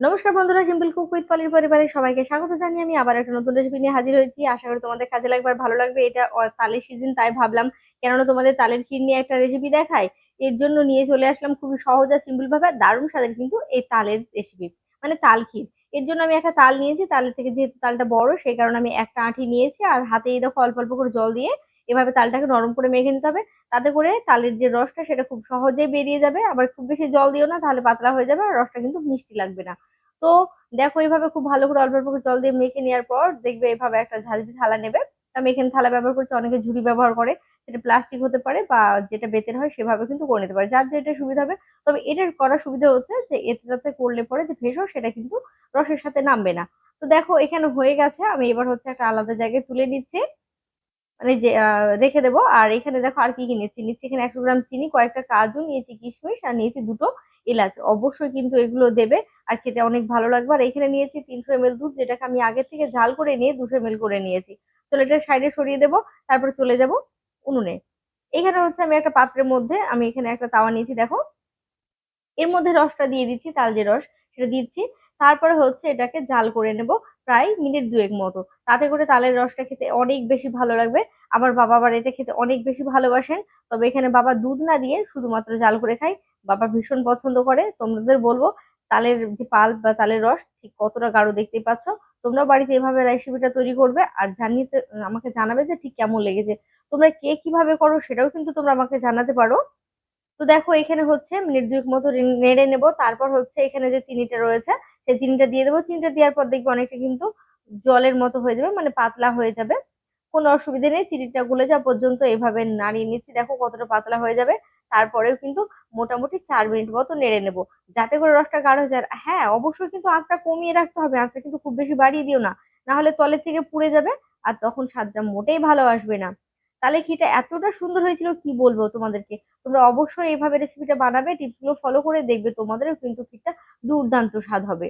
নমস্কার বন্ধুরা simple cook with পলির পরিবারের সবাইকে স্বাগত জানিয়ে আমি আবার একটা নতুন রেসিপি নিয়ে হাজির হয়েছি। আশা করি তোমাদের কাজে লাগবে ভালো লাগবে। এটা তালের সিজন তাই ভাবলাম কেননা তোমাদের তালের ক্ষীর নিয়ে একটা রেসিপি দেখাই। এর জন্য নিয়ে চলে আসলাম খুবই সহজ আর সিম্পল ভাবে দারুণ স্বাদের কিন্তু এই তালের রেসিপি মানে তাল ক্ষীর। এর জন্য আমি একটা তাল নিয়েছি। তালের থেকে যেহেতু তালটা বড়, সেই কারণে আমি একটা আঁটি নিয়েছি আর হাতে এই দেখো অল্প অল্প করে জল দিয়ে এভাবে তালটাকে নরম করে মেখে নিতে হবে। তাতে করে তালের যে রসটা সেটা খুব সহজেই বেরিয়ে যাবে। আবার খুব বেশি জল দিও না, তাহলে পাতলা হয়ে যাবে আর রসটা কিন্তু মিষ্টি লাগবে না। তো দেখো এইভাবে খুব ভালো করে অল্প অল্প করে জল দিয়ে মেখে নেওয়ার পর দেখবে এভাবে একটা ঝাঁঝরি থালা নেবে। আমি এখানে থালা ব্যবহার করছি অনেকে ঝুড়ি ব্যবহার করে। সেটা প্লাস্টিক হতে পারে বা যেটা বেতের হয় সেভাবে কিন্তু করে নিতে পারে। যার যেটা সুবিধা হবে, তবে এটার করার সুবিধা হচ্ছে যে এতে এটাতে করলে পরে যে ভেসো সেটা কিন্তু রসের সাথে নামবে না। তো দেখো এখানে হয়ে গেছে। আমি এবার হচ্ছে একটা আলাদা জায়গায় তুলে নিচ্ছি। মানে যে রেখে দেবো। আর এখানে দেখো আর কি কি নিচ্ছি? নিচ্ছি এখানে একশো গ্রাম চিনি, কয়েকটা কাজু, নিয়েছি কিশমিশ, আর নিয়েছি দুটো এলাচ। অবশ্যই কিন্তু এগুলো দেবে আর খেতে অনেক ভালো লাগবে। আর এখানে নিয়েছি তিনশো এমএল দুধ, যেটাকে আমি আগে থেকে ঝাল করে নিয়ে দুশো এমএল করে নিয়েছি। চলো এটা সাইডে সরিয়ে দেবো, তারপরে চলে যাব উনুনে। এখানে হচ্ছে আমি একটা পাত্রের মধ্যে, আমি এখানে একটা তাওয়া নিয়েছি, দেখো। এর মধ্যে রসটা দিয়ে দিচ্ছি, তাল যে রস, সেটা দিচ্ছি। তারপরে হচ্ছে এটাকে জাল করে নেব। প্রায় মিনিট দুয়েক মতো। তাতে করে তালের রসটা খেতে অনেক বেশি ভালো লাগবে। আমার বাবা আবার এটা খেতে অনেক বেশি ভালোবাসেন। তবে এখানে বাবা দুধ না দিয়ে শুধুমাত্র জাল করে খায়। বাবা ভীষণ পছন্দ করে। তোমাদের বলব, তালের যে পাল বা তালের রস, ঠিক কতটা গাঢ় দেখতেই পাচ্ছ? তোমরা বাড়িতে এভাবে রেসিপিটা তৈরি করবে আর জানিয়ে আমাকে জানাবে যে ঠিক কেমন লেগেছে। তোমরা কে কীভাবে করো সেটাও কিন্তু তোমরা আমাকে জানাতে পারো। তো দেখো এখানে হচ্ছে মিনিট দুয়েক মতো নেড়ে নেব। তারপর হচ্ছে এখানে যে চিনিটা রয়েছে, সেই চিনিটা দিয়ে দেবো। চিনিটা দেওয়ার পর দেখবে অনেকটা কিন্তু জলের মতো হয়ে যাবে মানে পাতলা হয়ে যাবে। কোনো অসুবিধা নেই, চিনিটা গুলে যাওয়া পর্যন্ত এভাবে নাড়িয়ে নিচ্ছি। দেখো কতটা পাতলা হয়ে যাবে। তারপরেও কিন্তু মোটামুটি চার মিনিট মতো নেড়ে নেব। যাতে করে রসটা গাঢ় হয়ে যায়। হ্যাঁ অবশ্যই কিন্তু আঁচটা কমিয়ে রাখতে হবে। আঁচটা কিন্তু খুব বেশি বাড়িয়ে দিও না। না হলে তলের থেকে পুড়ে যাবে, আর তখন স্বাদটা মোটেই ভালো আসবে না। তাহলে ঘিটা এতটা সুন্দর হয়েছিল? কি বলব তোমাদেরকে? তোমরা অবশ্যই এইভাবে রেসিপিটা বানাবে টিপসগুলো ফলো করে দেখবে তোমাদেরও কিন্তু ক্ষীরটা দুর্দান্ত স্বাদ হবে।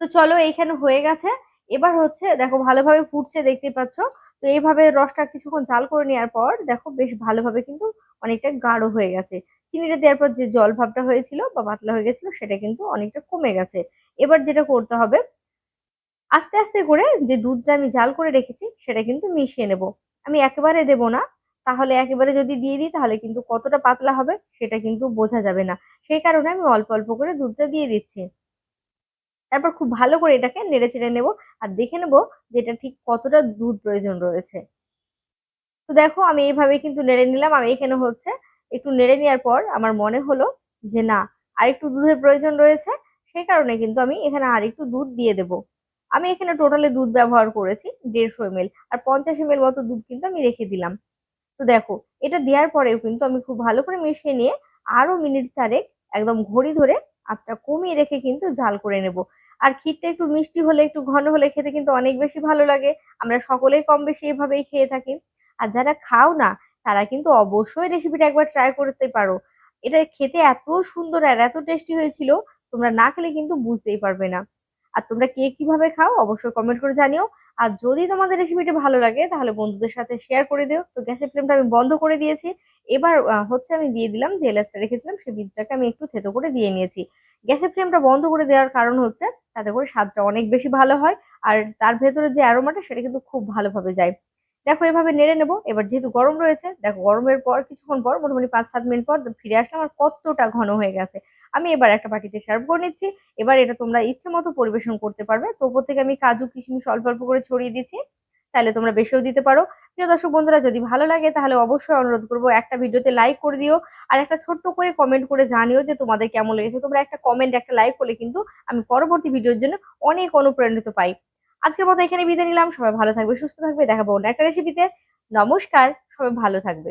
তো চলো এইখানে হয়ে গেছে। এবার হচ্ছে, দেখো ভালোভাবে ফুটছে, দেখতে পাচ্ছ? তো এইভাবে রসটা কিছুক্ষণ জাল করে নেওয়ার পর, দেখো বেশ ভালোভাবে কিন্তু অনেকটা গাঢ় হয়ে গেছে। চিনিটা দেওয়ার পর যে জল ভাবটা হয়েছিল বা পাতলা হয়ে গেছিল, সেটা কিন্তু অনেকটা কমে গেছে। এবার যেটা করতে হবে, আস্তে আস্তে করে যে দুধটা আমি জাল করে রেখেছি, সেটা কিন্তু মিশিয়ে নেব। আমি একেবারে দেব না। তাহলে একেবারে যদি দিয়ে দিই, তাহলে কিন্তু কতটা পাতলা হবে সেটা কিন্তু বোঝা যাবে না। সেই কারণে আমি অল্প অল্প করে দুধটা দিয়ে দিচ্ছি। তারপর খুব ভালো করে এটাকে নেড়ে চেড়ে নেব আর দেখে নেব যে এটা ঠিক কতটা দুধ প্রয়োজন রয়েছে। তো দেখো, আমি এইভাবে কিন্তু নেড়ে নিলাম। আমি এখানে হচ্ছে একটু নেড়ে নেওয়ার পর আমার মনে হলো যে না আর একটু দুধের প্রয়োজন রয়েছে। সেই কারণে কিন্তু আমি এখানে আর একটু দুধ দিয়ে দেবো। আমি এখানে টোটালে দুধ ব্যবহার করেছি, দেড়শো এমএল আর পঞ্চাশ এমএল মতো দুধ কিন্তু আমি রেখে দিলাম। তো দেখো, এটা দেওয়ার পরেও কিন্তু আমি খুব ভালো করে মিশিয়ে নিয়ে আরও মিনিট চারেক একদম ঘড়ি ধরে আঁচটা কমিয়ে রেখে কিন্তু জাল করে নেব। আর ক্ষীরটা একটু মিষ্টি হলে, একটু ঘন হলে খেতে কিন্তু অনেক বেশি ভালো লাগে। আমরা সকলেই কম বেশি এভাবেই খেয়ে থাকি। আর যারা খাও না, তারা কিন্তু অবশ্যই রেসিপিটা একবার ট্রাই করতে পারো। এটা খেতে এত সুন্দর আর এত টেস্টি হয়েছিল, তোমরা না খেলে কিন্তু বুঝতেই পারবে না। আর তোমরা কে কীভাবে খাও অবশ্যই কমেন্ট করে জানিও। আর যদি তোমাদের রেসিপিটা ভালো লাগে, তাহলে বন্ধুদের সাথে শেয়ার করে দিও। তো গ্যাসের ফ্লেমটা আমি বন্ধ করে দিয়েছি। এবার হচ্ছে আমি দিয়ে দিলাম যে এলাচটা রেখেছিলাম, সেই বীজটাকে আমি একটু থেতো করে দিয়ে নিয়েছি। গ্যাসের ফ্লেমটা বন্ধ করে দেওয়ার কারণ হচ্ছে, তাতে করে স্বাদটা অনেক বেশি ভালো হয়। আর তার ভেতরে যে অ্যারোমাটা সেটা কিন্তু খুব ভালোভাবে যায়। দেখো, এভাবে নেড়ে নেব। এবার যেহেতু গরম রয়েছে, দেখো, গরমের পর, কিছুক্ষণ পর, মোটামুটি পাঁচ, সাত মিনিট পর ফিরে আসলাম আমার কতটা ঘন হয়ে গেছে। আমি এবার একটা বাটিতে সার্ভ করে নিচ্ছি। এবার এটা তোমরা ইচ্ছে মতো পরিবেশন করতে পারবে। তো ওপর থেকে আমি কাজু, কিশমিশ অল্প অল্প করে ছড়িয়ে দিচ্ছি। তাহলে তোমরা বেশিও দিতে পারো। প্রিয় দর্শক বন্ধুরা, যদি ভালো লাগে, তাহলে অবশ্যই অনুরোধ করব একটা ভিডিওতে লাইক করে দিও। আর একটা ছোট্ট করে কমেন্ট করে জানিও যে তোমাদের কেমন লেগেছে। তোমরা একটা কমেন্ট একটা লাইক করলে কিন্তু আমি পরবর্তী ভিডিওর জন্য অনেক অনুপ্রাণিত পাই। আজকের মতো এখানে বিদায় নিলাম। সবাই ভালো থাকবে, সুস্থ থাকবে। দেখাবো অন্য একটা রেসিপিতে নমস্কার, সবাই ভালো থাকবে।